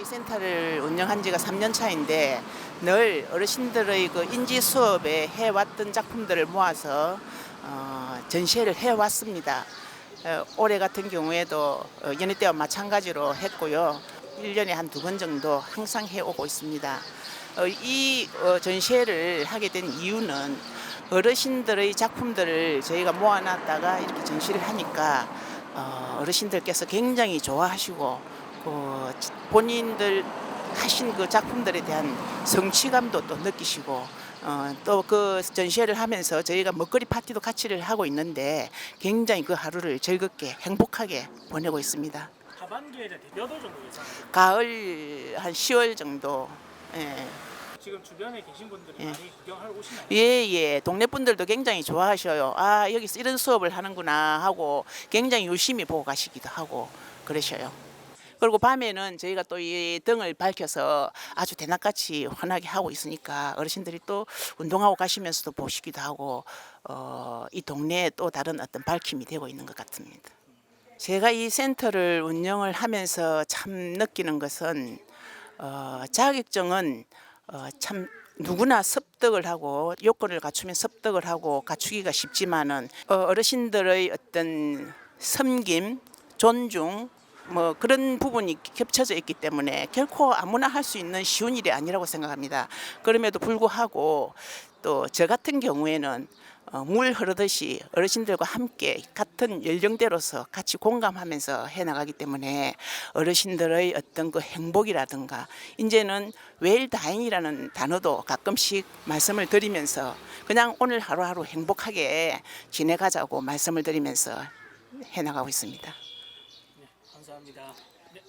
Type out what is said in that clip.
이 센터를 운영한 지가 3년 차인데 늘 어르신들의 그 인지 수업에 해왔던 작품들을 모아서 어, 전시회를 해왔습니다. 어, 올해 같은 경우에도 어, 연희 때와 마찬가지로 했고요. 1년에 한 두 번 정도 항상 해오고 있습니다. 어, 이 어, 전시회를 하게 된 이유는 어르신들의 작품들을 저희가 모아놨다가 이렇게 전시를 하니까 어, 어르신들께서 굉장히 좋아하시고 그 본인들 하신 그 작품들에 대한 성취감도 또 느끼시고 어, 또 그 전시회를 하면서 저희가 먹거리 파티도 같이를 하고 있는데 굉장히 그 하루를 즐겁게 행복하게 보내고 있습니다. 하반기에 이제 몇월 정도 예상하세요? 가을 한 10월 정도. 예. 지금 주변에 계신 분들이 예. 많이 구경하러 오시나요? 예, 예. 동네 분들도 굉장히 좋아하셔요. 아, 여기서 이런 수업을 하는구나 하고 굉장히 유심히 보고 가시기도 하고 그러셔요. 그리고 밤에는 저희가 또 이 등을 밝혀서 아주 대낮같이 환하게 하고 있으니까 어르신들이 또 운동하고 가시면서도 보시기도 하고 어, 이 동네에 또 다른 어떤 밝힘이 되고 있는 것 같습니다. 제가 이 센터를 운영을 하면서 참 느끼는 것은 어, 자격증은 어, 참 누구나 습득을 하고 요건을 갖추면 습득을 하고 갖추기가 쉽지만은 어, 어르신들의 어떤 섬김, 존중 뭐 그런 부분이 겹쳐져 있기 때문에 결코 아무나 할 수 있는 쉬운 일이 아니라고 생각합니다. 그럼에도 불구하고 또 저 같은 경우에는 어, 물 흐르듯이 어르신들과 함께 같은 연령대로서 같이 공감하면서 해나가기 때문에 어르신들의 어떤 그 행복이라든가 이제는 웰다잉이라는 단어도 가끔씩 말씀을 드리면서 그냥 오늘 하루하루 행복하게 지내가자고 말씀을 드리면서 해나가고 있습니다. 네, 감사합니다. 네.